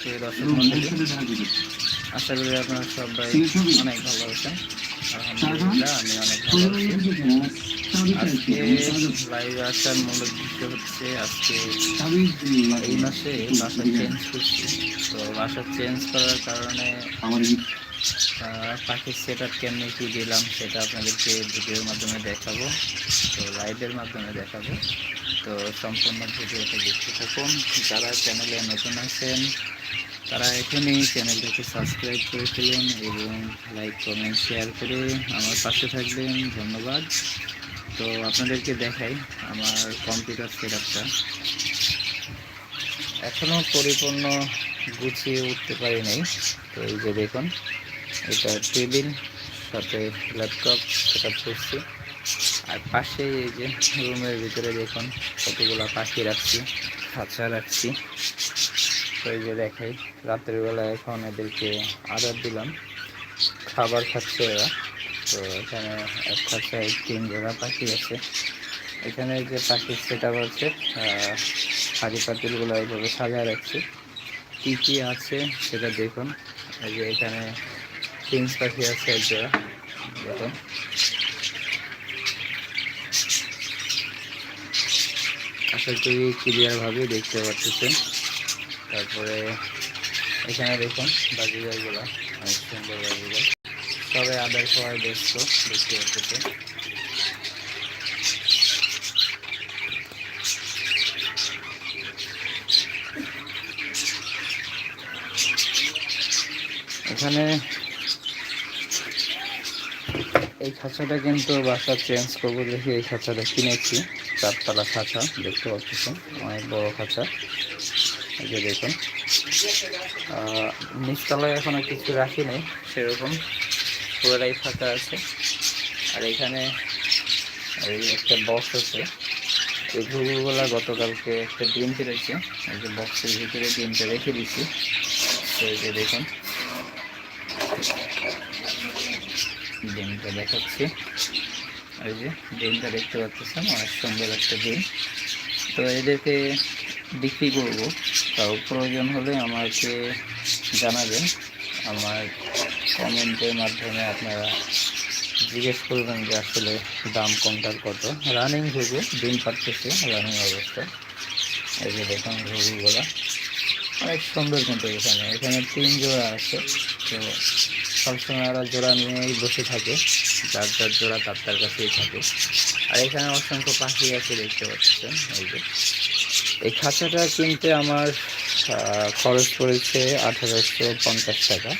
প্রিয় দর্শক মন্ডলী আশা করি আপনারা সবাই অনেক ভালো আছেন। আলহামদুলিল্লাহ আমি অনেক ভালো আছি। আজকে লাইভে আসার মূল উদ্দেশ্য হচ্ছে আজকে এই মাসে বাসা চেঞ্জ করছি। তো বাসা চেঞ্জ করার কারণে পাখির সেট আপ কেমনি কী দিলাম সেটা আপনাদেরকে ভিডিওর মাধ্যমে দেখাবো। তো লাইভের মাধ্যমে দেখাবো। তো সম্পূর্ণ ভিডিওটা দেখতে থাকুন। যারা চ্যানেলে নতুন আছেন, তারা এখনই চ্যানেলটাকে সাবস্ক্রাইব করে ফেলুন এবং লাইক, কমেন্ট, শেয়ার করে আমার পাশে থাকবেন। ধন্যবাদ। তো আপনাদেরকে দেখাই আমার কম্পিউটার সেট আপটা এখনও পরিপূর্ণ গুছিয়ে উঠতে পারি নাই। তো এই যে দেখুন, এটা টেবিল, সাথে ল্যাপটপ সেট করছি। আর পাশে এই যে রুমের ভিতরে দেখুন কতগুলো পাখি রাখছি, খাঁচা রাখছি। তো এই যে দেখাই রাতের বেলা এখন এদেরকে আদার দিলাম, খাবার খাচ্ছে এরা। তো এখানে এক খাঁচায় তিন জোড়া পাখি আছে। এখানে যে পাখির সেট আপ আছে হাঁড়ি পাতিলগুলো এইভাবে সাজা রাখছি। কী কী আছে সেটা দেখুন। এই যে এখানে পিঞ্চ পাখি আছে এক জোড়া, দেখুন। আশা করি ক্লিয়ারভাবে দেখতে পাচ্ছেন তারপরে এখানে দেখুন বাজিগারগুলো, অনেক সুন্দর বাজিগার। তবে আদার খাওয়ার ব্যস্ত, দেখতে পাচ্ছে এখানে এই খাঁচাটা কিন্তু বাসা চেঞ্জ করব দেখি এই খাঁচাটা কিনেছি। চারতলা খাঁচা দেখতে পাচ্ছেন অনেক বড় খাঁচা। এই যে দেখুন। নিচতলায় এখনও কিছু রাখি নাই, সেরকম পুরোটাই ফাঁকা আছে। আর এখানে এই একটা বক্স আছে। এই ঘুঘুগুলা গতকালকে একটা ডিম পেরেছে। এই যে বক্সের ভিতরে ডিমটা রেখে দিচ্ছি এই যে দেখুন। ডিমটা দেখাচ্ছি। এই যে ডিমটা দেখতে পাচ্ছেন, অনেক সুন্দর একটা ডিম। তো এদেরকে বিক্রি করব। তাও প্রয়োজন হলে আমাকে জানাবেন। আমার কমেন্টের মাধ্যমে আপনারা জিজ্ঞেস করবেন যে আসলে দাম কোনটার কত। রানিং ঘুঘু ডিম পাচ্ছে রানিং অবস্থা। এই যে দেখুন ঘুঘুগুলো অনেক সুন্দর কিন্তু এখানে। এখানে তিন জোড়া আছে। তো সবসময় ওরা জোড়া নিয়েই বসে থাকে, যার যার জোড়া তার তার কাছেই থাকে। আর এখানে অসংখ্য পাখি আছে দেখতে পাচ্ছেন, এই যে। এই খাঁচাটা কিনতে আমার খরচ পড়েছে আঠারোশো পঞ্চাশ টাকা।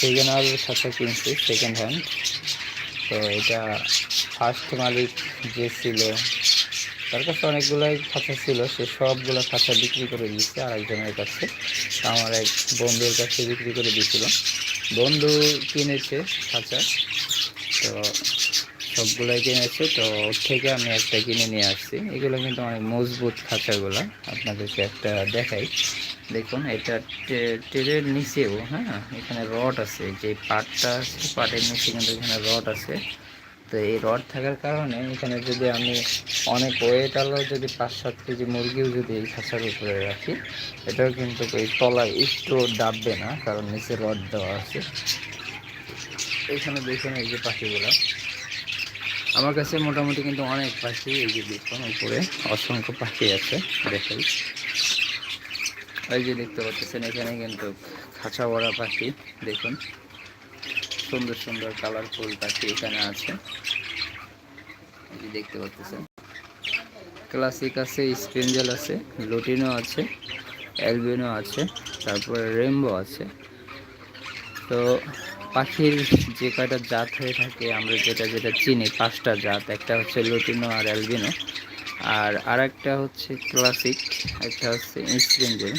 সেকেন্ড হ্যান্ড খাঁচা কিনছি সেকেন্ড হ্যান্ড তো এটা ফার্স্ট মালিক যে ছিল তার কাছে অনেকগুলাই খাঁচা ছিল, সে সবগুলো খাঁচা বিক্রি করে দিচ্ছে আরেকজনের কাছে। আমার এক বন্ধুর কাছে বিক্রি করে দিয়েছিল বন্ধু কিনেছে খাঁচা, তো সবগুলাই কিনেছে, তো ওর থেকে আমি একটা কিনে নিয়ে আসছি। এগুলো কিন্তু অনেক মজবুত খাঁচাগুলো, আপনাদেরকে একটা দেখাই। দেখুন, এটা টেরের নিচেও হ্যাঁ এখানে রড আছে, যে পাটটা আছে, পাটের নিচে কিন্তু এখানে রড আছে। তো এই রড থাকার কারণে এখানে যদি আমি অনেক ওয়েট আলো যদি পাঁচ সাত কেজি মুরগিও যদি এই খাঁচার উপরে রাখি, এটাও কিন্তু এই তলায় একটু ডাববে না, কারণ নিচে রড দেওয়া আছে। এখানে দেখুন এই যে পাখিগুলো। আমার কাছে মোটামুটি কিন্তু অনেক পাখি, এই যে দেখুন উপরে অসংখ্য পাখি আছে দেখাই এই যে দেখতে পাচ্ছেন, এখানে কিন্তু খাঁচা ভরা পাখি, দেখুন। সুন্দর সুন্দর কালারফুল পাখি এখানে আছে। দেখতে পাচ্ছেন। ক্লাসিক আছে স্প্রিঞ্জেল আছে লুটিনো আছে অ্যালবিনো আছে, তারপরে রেমবো আছে। তো পাখির যে কয়টা জাত হয়ে থাকে, আমরা যেটা যেটা চিনি, পাঁচটা জাত, একটা হচ্ছে লুটিনো আর অ্যালবিনো আর আরেকটা হচ্ছে ক্লাসিক একটা হচ্ছে ইন্সপ্রিঞ্জেল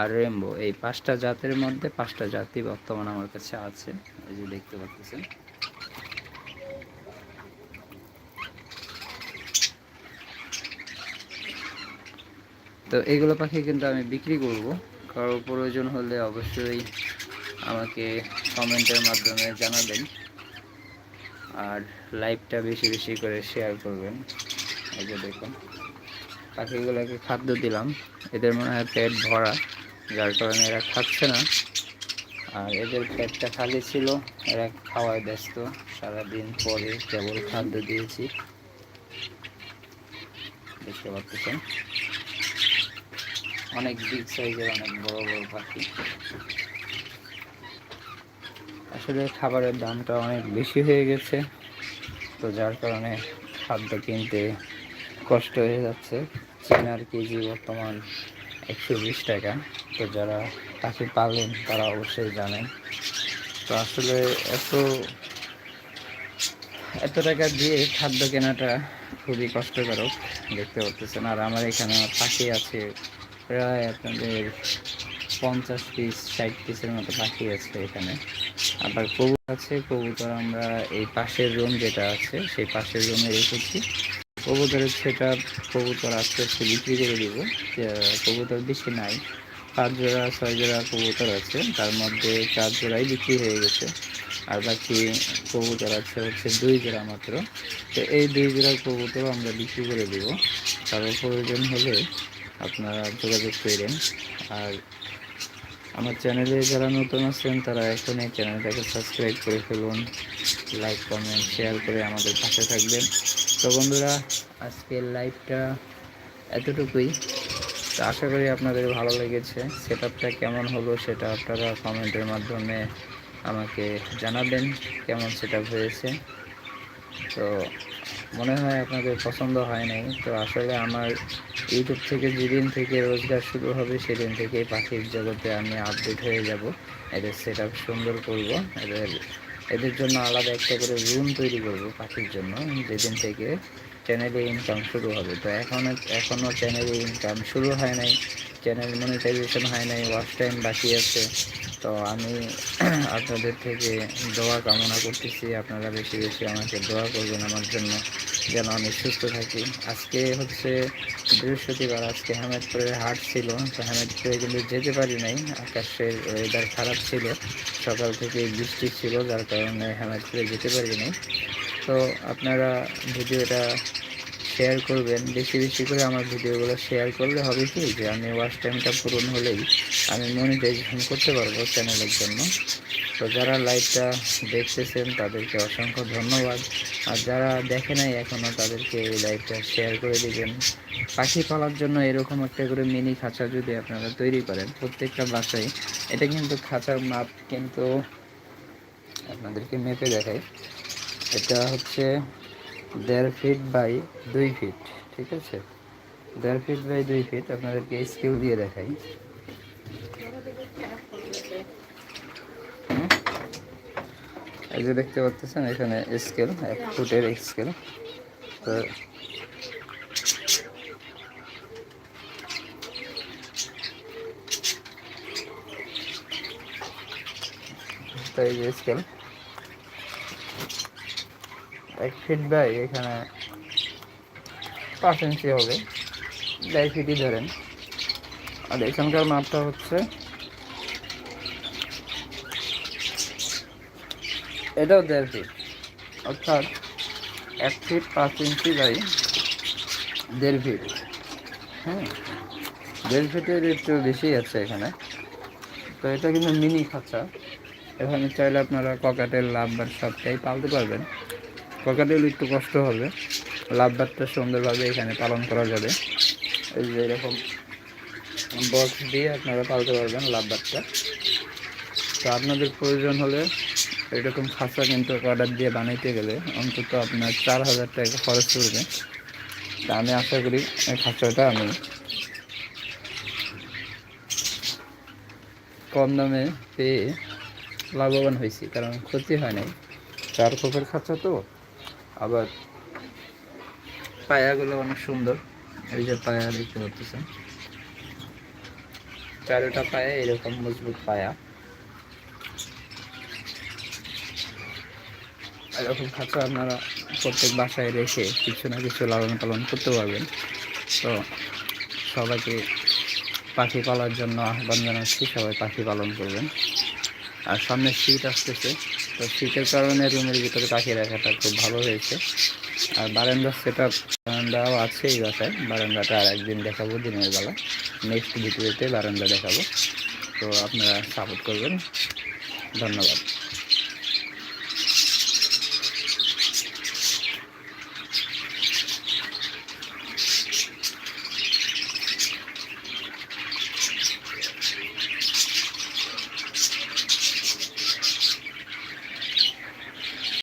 আর রেমবো এই পাঁচটা জাতের মধ্যে পাঁচটা জাতি বর্তমান আমার কাছে আছে। এই যে দেখতে পাচ্ছেন। তো এগুলো পাখি কিন্তু আমি বিক্রি করব। কারও প্রয়োজন হলে অবশ্যই আমাকে কমেন্টের মাধ্যমে জানাবেন। আর লাইভটা বেশি বেশি করে শেয়ার করবেন। এই যে দেখুন, পাখিগুলোকে খাদ্য দিলাম। এদের মনে হয় পেট ভরা। যার কারণে এরা খাচ্ছে না। আর এদের পেটটা খালি ছিল, এরা খাওয়ায় ব্যস্ত। সারাদিন পরে কেবল খাদ্য দিয়েছি। দেখতে পাচ্ছেন। অনেক বিগ সাইজের অনেক বড় বড় পাখি। আসলে খাবারের দামটা অনেক বেশি হয়ে গেছে। তো যার কারণে খাদ্য কিনতে কষ্ট হয়ে যাচ্ছে। চেনার কেজি বর্তমান একশো বিশ টাকা। তো যারা পাখি পালেন, তারা অবশ্যই জানেন। তো আসলে এত এত টাকা দিয়ে খাদ্য কেনাটা খুবই কষ্টকরক দেখতে পাচ্ছেন আর আমার এখানে পাখি আছে, প্রায় আপনাদের পঞ্চাশ পিস ষাট পিসের মতো পাখি আছে এখানে। আবার কবুতর আছে, কবুতর আমরা এই পাশের রুম যেটা আছে, সেই পাশের রুমে রেখেছি। কবুতরের সেটা কবুতর আস্তে আস্তে বিক্রি করে দিব। কবুতর বেশি নাই পাঁচ জোড়া, ছয় জোড়া কবুতর আছে। তার মধ্যে চার জোড়াই বিক্রি হয়ে গেছে। আর বাকি কবুতর আছে হচ্ছে দুই জোড়া মাত্র। তো এই দুই জোড়া কবুতর আমরা বিক্রি করে দিব। তারপর প্রয়োজন হলে আপনারা যোগাযোগ করেন। আর আমার চ্যানেলে যারা নতুন আছেন, তারা এখন এই চ্যানেলটাকে সাবস্ক্রাইব করে ফেলুন। লাইক, কমেন্ট, শেয়ার করে আমাদের পাশে থাকবেন। তো বন্ধুরা, আজকের লাইভটা এতটুকুই। তো আশা করি আপনাদের ভালো লেগেছে। সেট কেমন হলো সেটা আপনারা কমেন্টের মাধ্যমে আমাকে জানাবেন, কেমন সেট হয়েছে। তো মনে হয় আপনাদের পছন্দ হয় নাই। তো আসলে আমার ইউটিউব থেকে যেদিন থেকে রোজগার শুরু হবে সেদিন থেকেই পাখির জগতে আমি আপডেট হয়ে যাব। এদের সেট সুন্দর করব। এদের এদের জন্য আলাদা একটা করে রুম তৈরি করব পাখির জন্য। যেদিন থেকে চ্যানেলে ইনকাম শুরু হবে। তো এখনও এখনও চ্যানেলে ইনকাম শুরু হয় নাই চ্যানেল মনিটাইজেশন হয় নাই ওয়াচ টাইম বাকি আছে। তো আমি আপনাদের থেকে দোয়া কামনা করতেছি, আপনারা বেশি বেশি আমাকে দোয়া করবেন আমার জন্য, যেন আমি সুস্থ থাকি। আজকে হচ্ছে বৃহস্পতিবার, আজকে হামেদপুরের হাট ছিল, তো হামেদপুরে কিন্তু যেতে পারি নাই, আকাশের ওয়েদার খারাপ ছিল, সকাল থেকে বৃষ্টি ছিল, যার কারণে হামেদপুরে যেতে পারি নাই। তো আপনারা ভিডিওটা শেয়ার করবেন, বেশি বেশি করে আমার ভিডিওগুলো শেয়ার করলে হবে কি? যে আমি ওয়াচ টাইমটা পূরণ হলেই আমি মনিটাইজেশন করতে পারব চ্যানেলের জন্য। তো যারা লাইভটা দেখতেছেন, তাদেরকে অসংখ্য ধন্যবাদ। আর যারা দেখে নাই এখনও তাদেরকে এই লাইভটা শেয়ার করে দিবেন। পাখি পালার জন্য এরকম একটা করে মিনি খাঁচা যদি আপনারা তৈরি করেন, প্রত্যেকটা বাসায়, এটা কিন্তু খাঁচার মাপ কিন্তু আপনাদেরকে মেপে দেখাই এটা হচ্ছে দেড় ফিট বাই দুই ফিট ঠিক আছে? দেড় ফিট বাই দুই ফিট আপনাদেরকে স্কেল দিয়ে দেখাই। এই যে দেখতে পাচ্ছেন, এখানে স্কেল এক ফুটের স্কেল তো এই যে স্কেল এক ফিট বাই এখানে পাঁচ ইঞ্চি হবে। দেড় ফিটই ধরেন। আর এখানকার মাপটা হচ্ছে এটাও দেড় ফিট অর্থাৎ এক ফিট পাঁচ ইঞ্চি বাই দেড় ফিট হ্যাঁ দেড় ফিটের একটু বেশি আছে এখানে। তো এটা কিন্তু মিনি খাঁচা। এখানে চাইলে আপনারা ককাটের লাভ বা সবটাই পালতে পারবেন। ককাটেল একটু কষ্ট হবে। লাভবারটা সুন্দরভাবে এখানে পালন করা যাবে। এই যে এরকম বক্স দিয়ে আপনারা পালতে পারবেন লাভবারটা তো আপনাদের প্রয়োজন হলে এরকম খাঁচা কিন্তু অর্ডার দিয়ে বানাইতে গেলে অন্তত আপনার চার হাজার টাকা খরচ করবে তা আমি আশা করি এই খাঁচাটা আমি কম দামে পেয়ে লাভবান হয়েছি, কারণ ক্ষতি হয় নাই। চার খোপের খাঁচা তো। আবার পায়াগুলো অনেক সুন্দর। এই যে পায়া দেখতে পাচ্ছেন। চারোটা পায়া এরকম মজবুত পায়া। এরকম খাঁচা আপনারা প্রত্যেক বাসায় রেখে কিছু না কিছু লালন পালন করতে পারবেন। তো সবাইকে পাখি পালার জন্য আহ্বান জানাচ্ছি, সবাই পাখি পালন করবেন। আর সামনে শীত আসতেছে। তো শীতের কারণে রুমের ভিতরে পাখি রাখাটা খুব ভালো হয়েছে। আর বারান্দা সেট আপ বারান্দাও আছে এই বাসায়। বারান্দাটা আর একদিন দেখাবো দিনের বেলা। নেক্সট ভিডিওতে বারান্দা দেখাবো। তো আপনারা সাপোর্ট করবেন। ধন্যবাদ।